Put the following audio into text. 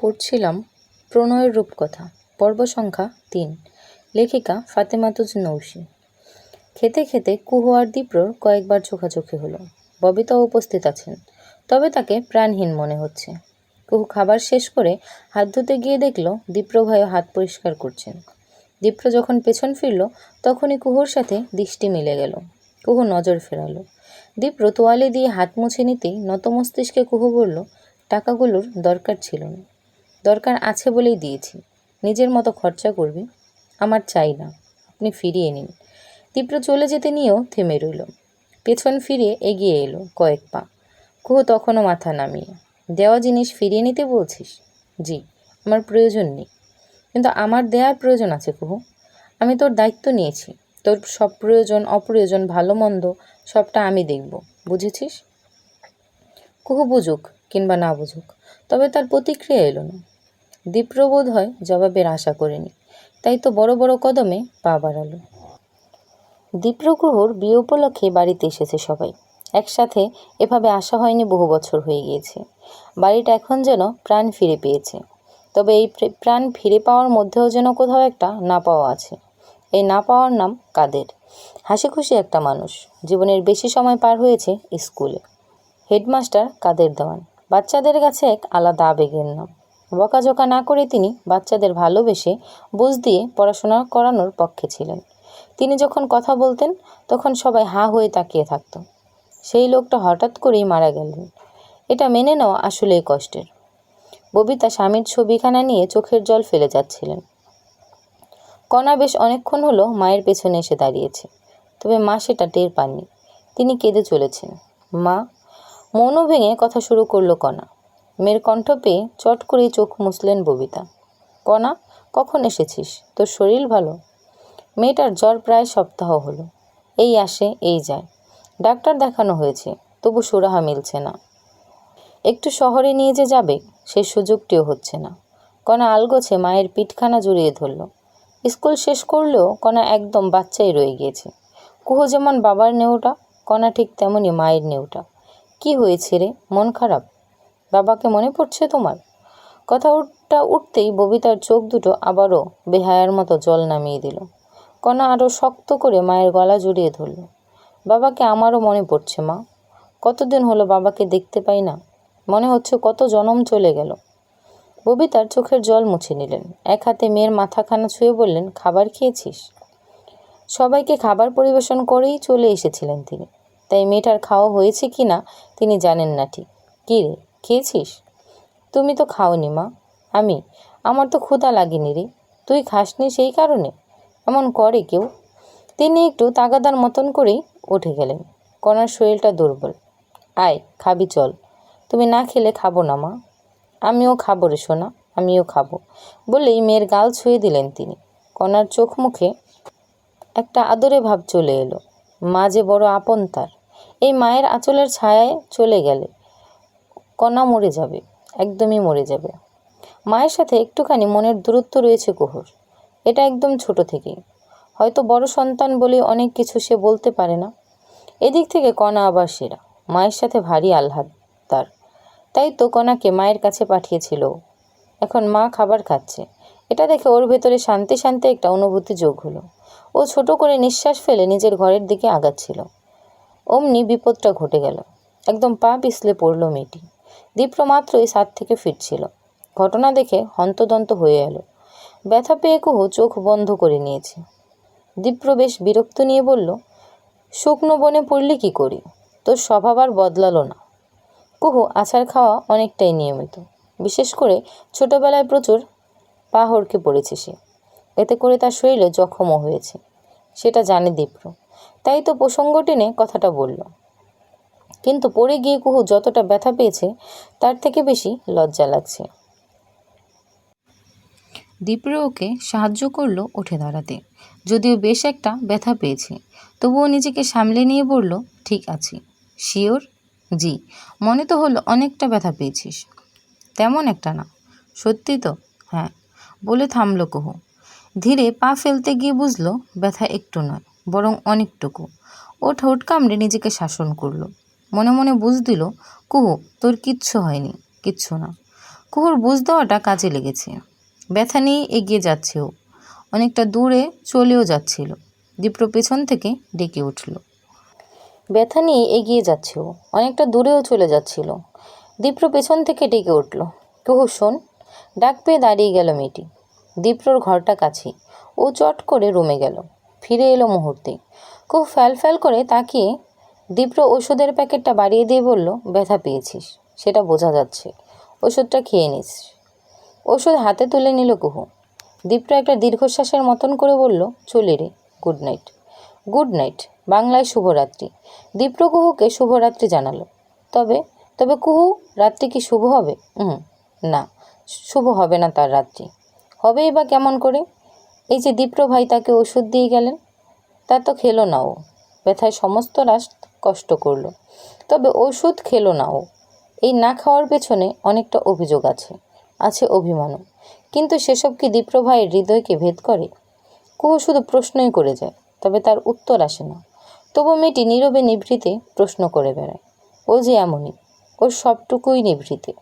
পড়ছিলাম প্রণয়ের রূপকথা, পর্ব সংখ্যা তিন। লেখিকা ফাতেমাতুজ নৌশি। খেতে খেতে কুহু আর দীপ্রর কয়েকবার চোখাচোখি হলো। ববিতা উপস্থিত আছেন। তবে তাকে প্রাণহীন মনে হচ্ছে। কুহু খাবার শেষ করে হাত ধুতে গিয়ে দেখল দীপ্র ভাইও হাত পরিষ্কার করছেন। দীপ্র যখন পেছন ফিরল, তখনই কুহুর সাথে দৃষ্টি মিলে গেল। কুহু নজর ফেরালো। দীপ্র তোয়ালে দিয়ে হাত মুছে নিতেই নত মস্তিষ্কে কুহু বলল, টাকাগুলোর দরকার ছিল না। দরকার আছে বলেই দিয়েছি। নিজের মতো খরচা করবি। আমার চাই না। আপনি ফিরিয়ে নিন। তীব্র চলে যেতে নিয়েও থেমে রইল। পেছন ফিরে এগিয়ে এলো কয়েক পা। কুহু তখনও মাথা নামিয়ে। দেওয়া জিনিস ফিরিয়ে নিতে বলছিস? জি, আমার প্রয়োজন নেই। কিন্তু আমার দেওয়ার প্রয়োজন আছে কুহু। আমি তোর দায়িত্ব নিয়েছি। তোর সব প্রয়োজন, অপ্রয়োজন, ভালো, মন্দ, সবটা আমি দেখব। বুঝেছিস? কুহু বুঝুক কিংবা না বুঝুক, তবে তার প্রতিক্রিয়া এলো না। দীপ্রবোধ হয় জবাবের আশা করেনি। তাই তো বড় বড় কদমে পা বাড়ালো। দীপ্রকুহুর বিয়ে উপলক্ষে বাড়িতে এসেছে সবাই। একসাথে এভাবে আসা হয়নি বহু বছর হয়ে গিয়েছে। বাড়িটা এখন যেন প্রাণ ফিরে পেয়েছে। তবে এই প্রাণ ফিরে পাওয়ার মধ্যেও যেন কোথাও একটা না পাওয়া আছে। এই না পাওয়ার নাম কাদের? হাসি খুশি একটা মানুষ। জীবনের বেশি সময় পার হয়েছে স্কুলে। হেডমাস্টার কাদের দেওয়ান। বাচ্চাদের কাছে এক আলাদা আবেগের নাম। বকাঝকা না করে তিনি বাচ্চাদের ভালোবেসে বুঝ দিয়ে পড়াশোনা করানোর পক্ষে ছিলেন। তিনি যখন কথা বলতেন, তখন সবাই হা হয়ে তাকিয়ে থাকত। সেই লোকটা হঠাৎ করেই মারা গেলেন। এটা মেনে নেওয়া আসলেই কষ্টের। ববিতা স্বামীর ছবিখানা নিয়ে চোখের জল ফেলে যাচ্ছিলেন। কণা বেশ অনেকক্ষণ হলো মায়ের পেছনে এসে দাঁড়িয়েছে, তবে মা সেটা টের পাননি। তিনি কেঁদে চলেছেন। মা, মনও ভেঙে কথা শুরু করল কণা। মেয়ের কণ্ঠ পেয়ে চট করেই চোখ মুছলেন ববিতা। কণা কখন এসেছিস? তোর শরীর ভালো? মেয়েটার জ্বর প্রায় সপ্তাহ হলো। এই আসে, এই যায়। ডাক্তার দেখানো হয়েছে, তবু সুরাহা মিলছে না। একটু শহরে নিয়ে যে যাবে, সে সুযোগটিও হচ্ছে না। কণা আলগোছে মায়ের পিঠখানা জড়িয়ে ধরল। স্কুল শেষ করলেও কণা একদম বাচ্চাই রয়ে গিয়েছে। কুহু যেমন বাবার নেওটা কণা ঠিক তেমনই মায়ের নেউটা। কি হয়েছে রে? মন খারাপ? বাবাকে মনে পড়ছে তোমার? কথা উঠটা উঠতেই ববিতার চোখ দুটো আবারও বেহায়ার মতো জল নামিয়ে দিল। কণা আরও শক্ত করে মায়ের গলা জড়িয়ে ধরল। বাবাকে আমারও মনে পড়ছে মা। কতদিন হলো বাবাকে দেখতে পাই না। মনে হচ্ছে কত জনম চলে গেল। ববিতার চোখের জল মুছে নিলেন। এক হাতে মেয়ের মাথাখানা ছুঁয়ে বললেন, খাবার খেয়েছিস? সবাইকে খাবার পরিবেশন করেই চলে এসেছিলেন তিনি। তাই মেয়েটার খাওয়া হয়েছে কি না তিনি জানেন না ঠিক। কী রে? খেয়েছিস? তুমি তো খাওনি মা। আমি, আমার তো ক্ষুধা লাগেনি রে। তুই খাসনি সেই কারণে? এমন করে কেউ? তিনি একটু তাগাদার মতন করেই উঠে গেলেন। কণার শরীরটা দুর্বল। আয়, খাবি, চল। তুমি না খেলে খাব না মা। আমিও খাব রে সোনা, আমিও খাব বলেই মেয়ের গাল ছুঁয়ে দিলেন তিনি। কণার চোখ মুখে একটা আদরে ভাব চলে এলো। মা যে বড় আপন তার। এই মায়ের আঁচলের ছায়ায় চলে গেলে। কণা মরে যাবে, একদমই মরে যাবে। মায়ের সাথে একটুখানি মনের দূরত্ব রয়েছে কুহুর। এটা একদম ছোট থেকেই। হয়তো বড় সন্তান বলে অনেক কিছু সে বলতে পারে না। এদিক থেকে কণা আবার সেরা, মায়ের সাথে ভারী আহ্লাদ তার। তাই তো কণাকে মায়ের কাছে পাঠিয়েছিল এখন মা খাবার খাচ্ছে। এটা দেখে ওর ভেতরে শান্তি শান্তি একটা অনুভূতি যোগ হলো। ও ছোট করে নিঃশ্বাস ফেলে নিজের ঘরের দিকে আগাচ্ছিল। অমনি বিপদটা ঘটে গেল। একদম পা পিছলে পড়ল মেয়েটি। দীপ্র মাত্রই সাত থেকে ফিরছিল। ঘটনা দেখে হন্তদন্ত হয়ে এলো। ব্যথা পেয়ে কুহু চোখ বন্ধ করে নিয়েছে। দীপ্র বেশ বিরক্ত নিয়ে বলল, শুকনো বনে পড়লে কি করি? তোর স্বভাব আর বদলালো না। কুহু আছাড় খাওয়া অনেকটাই নিয়মিত। বিশেষ করে ছোটবেলায় প্রচুর পা হড়কে পড়েছে সে। এতে করে তার শরীরে জখমও হয়েছে। সেটা জানে দীপ্র। তাই তো প্রসঙ্গ টেনে কথাটা বলল। কিন্তু পড়ে গিয়ে কুহু যতটা ব্যথা পেয়েছে, তার থেকে বেশি লজ্জা লাগছে। দীপ্র ওকে সাহায্য করল উঠে দাঁড়াতে। যদিও বেশ একটা ব্যথা পেয়েছে, তবুও নিজেকে সামলে নিয়ে বলল, ঠিক আছে। শিওর? জি। মনে তো হলো অনেকটা ব্যথা পেয়েছিস। তেমন একটা না। সত্যি তো? হ্যাঁ। বলে থামলো কুহু। ধীরে পা ফেলতে গিয়ে বুঝলো, ব্যথা একটু নয়, বরং অনেকটুকু। ও ঠোঁট কামড়ে নিজেকে শাসন করল। মনে মনে বুঝ দিল, কুহু, তোর কিচ্ছু হয়নি, কিচ্ছু না। কুহুর বুঝ দেওয়াটা কাজে লেগেছে। ব্যথা নিয়ে এগিয়ে যাচ্ছে ও। অনেকটা দূরে চলেও যাচ্ছিল। দীপ্র পেছন থেকে ডেকে উঠল। ব্যথা নিয়ে এগিয়ে যাচ্ছে ও। অনেকটা দূরেও চলে যাচ্ছিল। দীপ্র পেছন থেকে ডেকে উঠল। কুহু, শোন, ডাক পেয়ে দাঁড়িয়ে গেল মেয়েটি। দীপ্রর ঘরটা কাছে ও চট করে রুমে গেল। ফিরে এলো মুহূর্তে কুহু ফ্যাল ফ্যাল করে তাকিয়ে দীপ্র ওষুধের প্যাকেটটা বাড়িয়ে দিয়ে বলল, ব্যথা পেয়েছিস, সেটা বোঝা যাচ্ছে। ওষুধটা খেয়ে নিস। ওষুধ হাতে তুলে নিল কুহু। দীপ্র একটা দীর্ঘশ্বাসের মতন করে বলল, চলে রে, গুড নাইট। গুড নাইট, বাংলায় শুভরাত্রি। দীপ্র কুহুকে শুভরাত্রি জানালো। তবে তবে কুহু, রাত্রি কি শুভ হবে? হুম না, শুভ হবে না তার রাত্রি। হবেই বা কেমন করে? এই যে দীপ্র ভাই তাকে ওষুধ দিয়ে গেলেন, তা তো খেলো না ও। ব্যথায় সমস্ত রাত কষ্ট করল। তবে ওষুধ খেলো না ও। এই না খাওয়ার পেছনে অনেকটা অভিযোগ আছে আছে অভিমানও। কিন্তু সেসব কি দীপ্রভাইয়ের হৃদয়কে ভেদ করে? কুহু শুধু প্রশ্নই করে যায়, তবে তার উত্তর আসে না। তবু মেয়েটি নীরবে নিভৃতে প্রশ্ন করে বেড়ায়। ও যে এমনই, ওর সবটুকুই নিভৃতে।